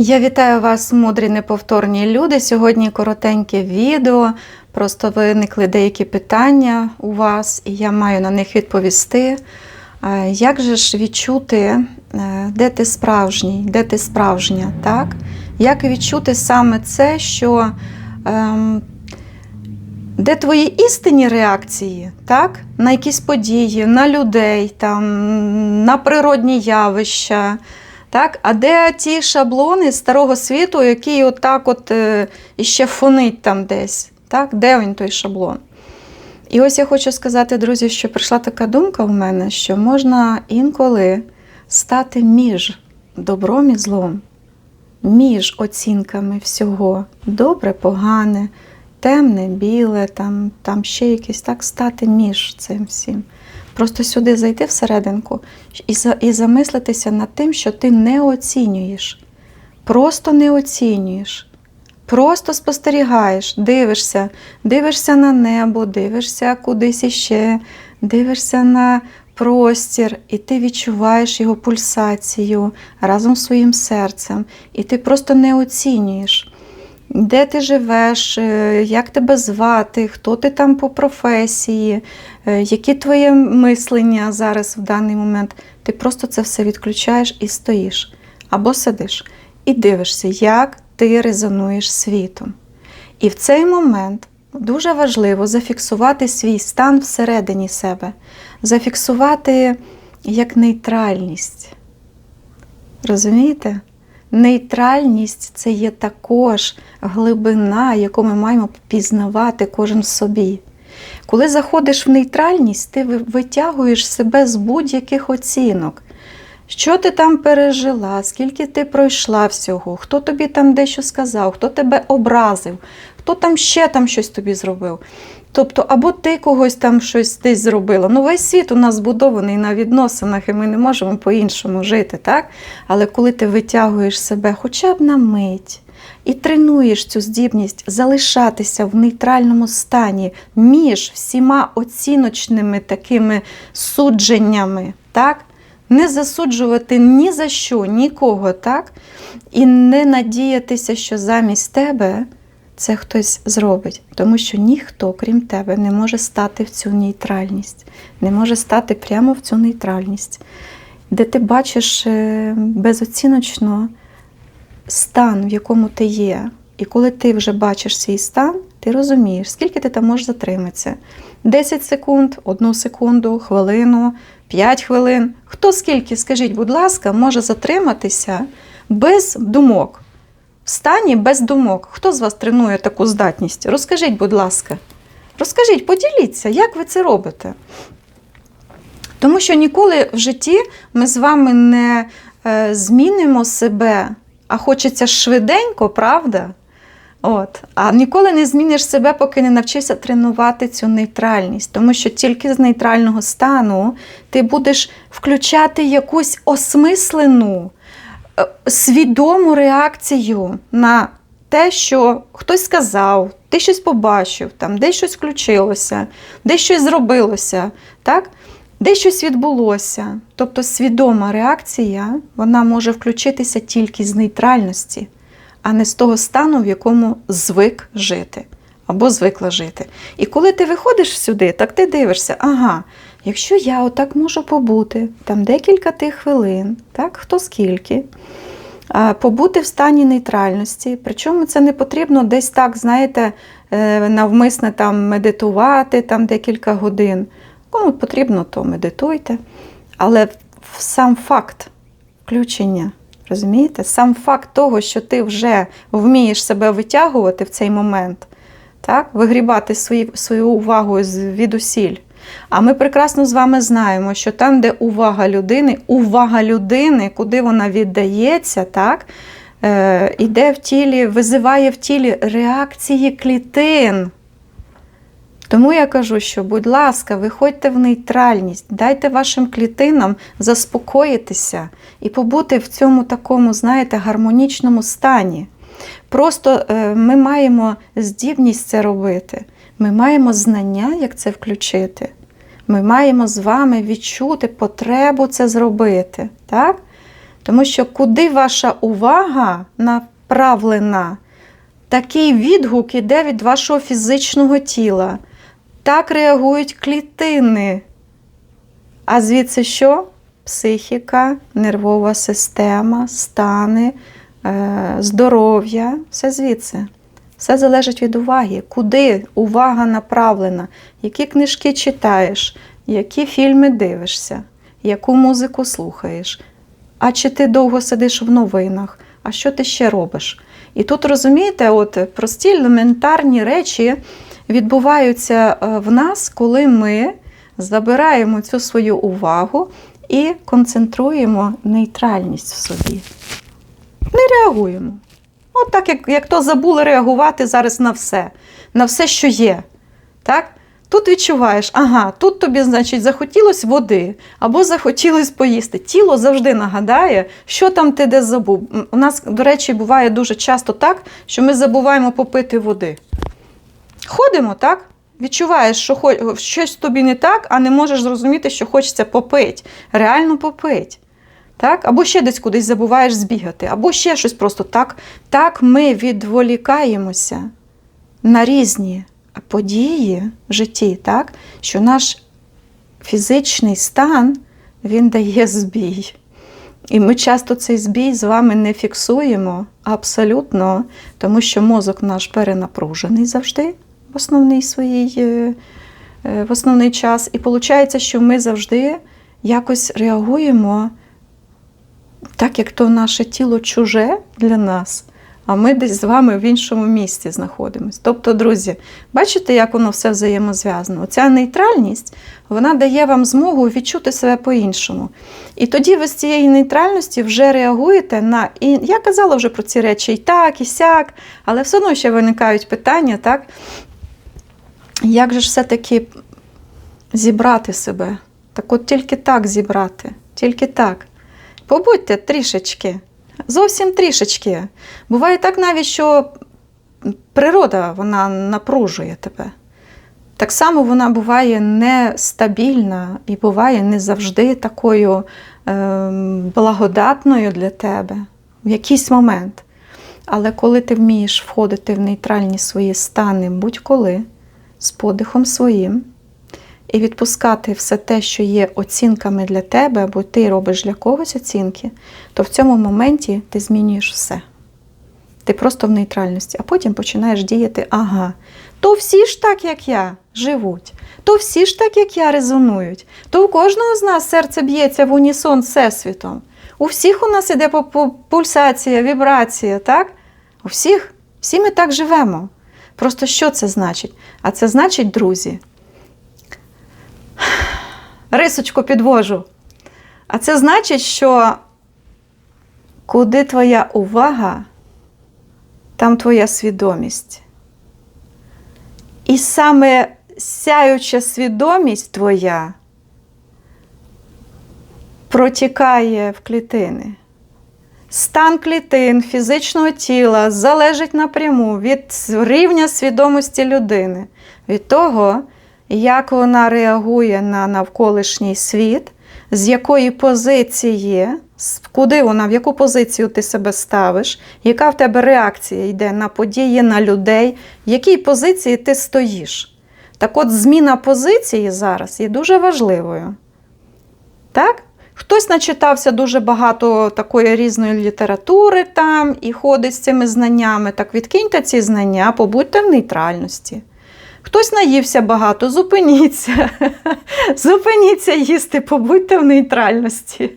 Я вітаю вас, мудрі неповторні люди. Сьогодні коротеньке відео. Просто виникли деякі питання у вас, і я маю на них відповісти. Е, Як же ж відчути, е, де ти справжній, де ти справжня? так? Як відчути саме це, що ем, де твої істинні реакції, так? на якісь події, на людей, там, на природні явища. Так? А де ті шаблони старого світу, які отак от е, іще фонить там десь? Так? Де він той шаблон? І ось я хочу сказати, друзі, що прийшла така думка в мене, що можна інколи стати між добром і злом, між оцінками всього добре, погане, темне, біле, там, там ще якесь так стати між цим всім. Просто сюди зайти всерединку і, і замислитися над тим, що ти не оцінюєш. Просто не оцінюєш. Просто спостерігаєш, дивишся, дивишся на небо, дивишся кудись іще, дивишся на простір, і ти відчуваєш його пульсацію разом з своїм серцем. І ти просто не оцінюєш, де ти живеш, е, як тебе звати, хто ти там по професії, е, які твоє мислення зараз в даний момент. Ти просто це все відключаєш і стоїш або сидиш і дивишся, як ти резонуєш світом. І в цей момент дуже важливо зафіксувати свій стан всередині себе, зафіксувати як нейтральність. Розумієте? Нейтральність це є також глибина, яку ми маємо пізнавати кожен собі. Коли заходиш в нейтральність, ти витягуєш себе з будь-яких оцінок. Що ти там пережила, скільки ти пройшла всього, хто тобі там дещо сказав, хто тебе образив, хто там ще там щось тобі зробив. Тобто, або ти когось там щось десь зробила. Ну, весь світ у нас збудований на відносинах, і ми не можемо по-іншому жити, так? Але коли ти витягуєш себе хоча б на мить і тренуєш цю здібність залишатися в нейтральному стані між всіма оціночними такими судженнями, так? Не засуджувати ні за що, нікого, так? І не надіятися, що замість тебе це хтось зробить. Тому що ніхто, крім тебе, не може стати в цю нейтральність, не може стати прямо в цю нейтральність, де ти бачиш е, безоціночно стан, в якому ти є. І коли ти вже бачиш свій стан, ти розумієш, скільки ти там можеш затриматися. 10 секунд, 1 секунду, хвилину, 5 хвилин. Хто скільки, скажіть, будь ласка, може затриматися без думок? В стані без думок. Хто з вас тренує таку здатність? Розкажіть, будь ласка. Розкажіть, поділіться, як ви це робите. Тому що ніколи в житті ми з вами не е, змінимо себе, а хочеться швиденько, правда? От. А ніколи не зміниш себе, поки не навчишся тренувати цю нейтральність. Тому що тільки з нейтрального стану ти будеш включати якусь осмислену, е, свідому реакцію на те, що хтось сказав, ти щось побачив, там, десь щось включилося, десь щось зробилося, так? десь щось відбулося. Тобто свідома реакція вона може включитися тільки з нейтральності, а не з того стану, в якому звик жити або звикла жити. І коли ти виходиш сюди, так ти дивишся, ага, якщо я отак можу побути там декілька тих хвилин, так, хто скільки, побути в стані нейтральності. Причому це не потрібно десь так, знаєте, е, навмисне там медитувати там декілька годин. Кому потрібно, то медитуйте. Але сам факт включення, розумієте? Сам факт того, що ти вже вмієш себе витягувати в цей момент, так? вигрібати свої, свою увагу з- відусіль. А ми прекрасно з вами знаємо, що там, де увага людини, увага людини, куди вона віддається, так, е, іде в тілі, визиває в тілі реакції клітин. Тому я кажу, що, будь ласка, виходьте в нейтральність, дайте вашим клітинам заспокоїтися і побути в цьому такому, знаєте, гармонічному стані. Просто е, ми маємо здібність це робити. Ми маємо знання, як це включити. Ми маємо з вами відчути потребу це зробити. Так? Тому що куди ваша увага направлена, такий відгук іде від вашого фізичного тіла. Так реагують клітини. А звідси що? Психіка, нервова система, стани, е, здоров'я, все звідси. Все залежить від уваги. Куди увага направлена, які книжки читаєш, які фільми дивишся, яку музику слухаєш. А чи ти довго сидиш в новинах? А що ти ще робиш? І тут розумієте, от прості елементарні речі відбуваються е, в нас, коли ми забираємо цю свою увагу і концентруємо нейтральність в собі. Не реагуємо. От так, як, як то забули реагувати зараз на все, на все, що є. Так? Тут відчуваєш, ага, тут тобі, значить, захотілось води або захотілось поїсти. Тіло завжди нагадає, що там ти де забув. У нас, до речі, буває дуже часто так, що ми забуваємо попити води. Ходимо, так? Відчуваєш, що щось тобі не так, а не можеш зрозуміти, що хочеться попити. Реально попити. Так? Або ще десь кудись забуваєш збігати, або ще щось просто так. Так ми відволікаємося на різні події в житті, так? що наш фізичний стан він дає збій. І ми часто цей збій з вами не фіксуємо абсолютно, тому що мозок наш перенапружений завжди в основний своїй, е, е, в основний час. І виходить, що ми завжди якось реагуємо так, як то наше тіло чуже для нас, а ми десь з вами в іншому місці знаходимося. Тобто, друзі, бачите, як воно все взаємозв'язано? Оця нейтральність вона дає вам змогу відчути себе по-іншому. І тоді ви з цієї нейтральності вже реагуєте на. І я казала вже про ці речі і так, і сяк, але все одно ще виникають питання, так? Як же ж все-таки зібрати себе? Так от тільки так зібрати, тільки так. Побудьте трішечки, зовсім трішечки. Буває так навіть, що природа вона напружує тебе. Так само вона буває нестабільна і буває не завжди такою ем, благодатною для тебе в якийсь момент. Але коли ти вмієш входити в нейтральні свої стани будь-коли, з подихом своїм, і відпускати все те, що є оцінками для тебе, або ти робиш для когось оцінки, то в цьому моменті ти змінюєш все. Ти просто в нейтральності, а потім починаєш діяти, ага, то всі ж так, як я, живуть, то всі ж так, як я, резонують, то у кожного з нас серце б'ється в унісон з Всесвітом. У всіх у нас іде пульсація, вібрація, так? У всіх, всі ми так живемо. Просто що це значить? А це значить, друзі, рисочку підвожу. А це значить, що куди твоя увага, там твоя свідомість. І саме сяюча свідомість твоя протікає в клітини. Стан клітин фізичного тіла залежить напряму від рівня свідомості людини, від того, як вона реагує на навколишній світ, з якої позиції, куди вона, в яку позицію ти себе ставиш, яка в тебе реакція йде на події, на людей, в якій позиції ти стоїш. Так от, зміна позиції зараз є дуже важливою. Так? Хтось начитався дуже багато такої різної літератури там і ходить з цими знаннями. Так відкиньте ці знання, побудьте в нейтральності. Хтось наївся багато, зупиніться. Зупиніться їсти, побудьте в нейтральності.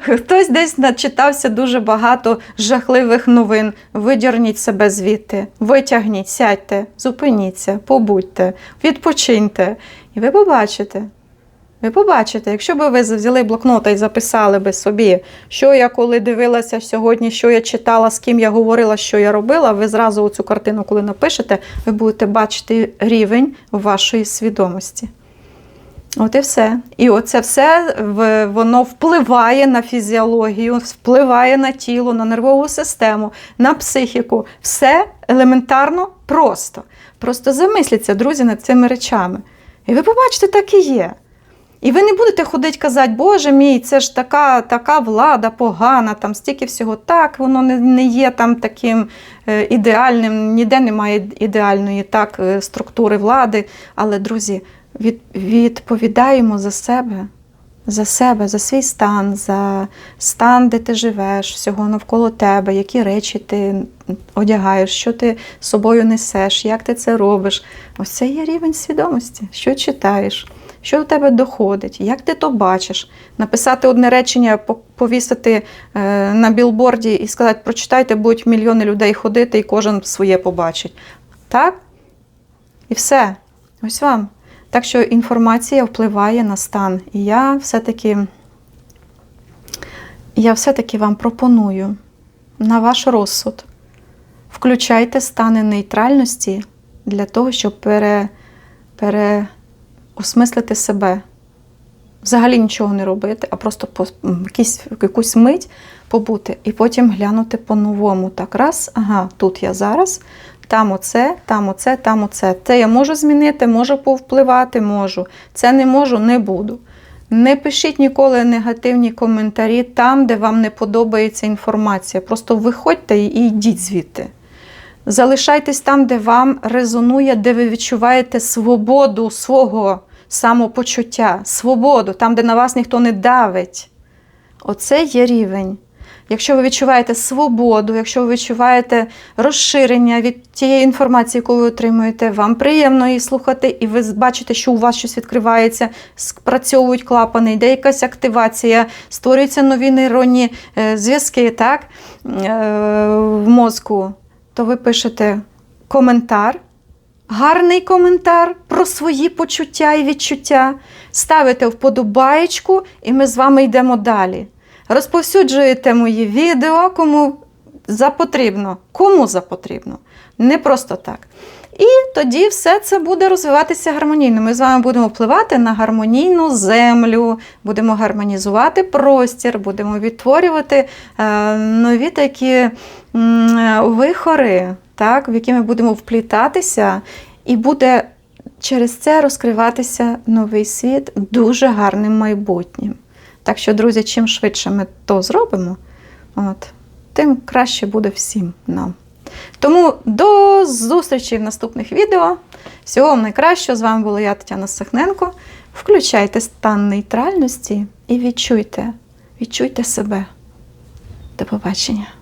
Хтось десь начитався дуже багато жахливих новин. Видірніть себе звідти, витягніть, сядьте, зупиніться, побудьте, відпочиньте. І ви побачите, ви побачите, якщо б ви взяли блокнота і записали би собі, що я коли дивилася сьогодні, що я читала, з ким я говорила, що я робила, ви зразу цю картину, коли напишете, ви будете бачити рівень вашої свідомості. От і все. І оце все воно впливає на фізіологію, впливає на тіло, на нервову систему, на психіку. Все елементарно просто. Просто замисліться, друзі, над цими речами. І ви побачите, так і є. І ви не будете ходити казати, Боже мій, це ж така, така влада погана, там стільки всього. Так, воно не, не є там таким е, ідеальним, ніде немає ідеальної так, е, структури влади. Але, друзі, від, відповідаємо за себе, за себе, за свій стан, за стан, де ти живеш, всього навколо тебе, які речі ти одягаєш, що ти з собою несеш, як ти це робиш. Ось це є рівень свідомості, що читаєш. Що у тебе доходить, як ти то бачиш? Написати одне речення, повісити е, на білборді і сказати, прочитайте, будуть мільйони людей ходити, і кожен своє побачить. Так? І все. Ось вам. Так що інформація впливає на стан. І я все-таки, я все-таки вам пропоную на ваш розсуд. Включайте стани нейтральності для того, щоб пере, переосмислити себе. Взагалі нічого не робити, а просто по, якісь, якусь мить побути і потім глянути по-новому. Так, раз, ага, тут я зараз, там оце, там оце, там оце. Це я можу змінити, можу повпливати, можу. Це не можу, не буду. Не пишіть ніколи негативні коментарі там, де вам не подобається інформація. Просто виходьте і йдіть звідти. Залишайтесь там, де вам резонує, де ви відчуваєте свободу свого самопочуття, свободу, там, де на вас ніхто не давить. Оце є рівень. Якщо ви відчуваєте свободу, якщо ви відчуваєте розширення від тієї інформації, яку ви отримуєте, вам приємно її слухати, і ви бачите, що у вас щось відкривається, спрацьовують клапани, йде якась активація, створюються нові нейронні е, зв'язки так, е, в мозку, то ви пишете коментар. Гарний коментар про свої почуття і відчуття. Ставите вподобаєчку, і ми з вами йдемо далі. Розповсюджуєте мої відео, кому запотрібно. Кому запотрібно. Не просто так. І тоді все це буде розвиватися гармонійно. Ми з вами будемо впливати на гармонійну землю, будемо гармонізувати простір, будемо відтворювати е, нові такі м, вихори, так, в які ми будемо вплітатися, і буде через це розкриватися новий світ дуже гарним майбутнім. Так що, друзі, чим швидше ми то зробимо, от, тим краще буде всім нам. Тому до зустрічі в наступних відео. Всього вам найкращого. З вами була я, Тетяна Сахненко. Включайте стан нейтральності і відчуйте, відчуйте себе. До побачення.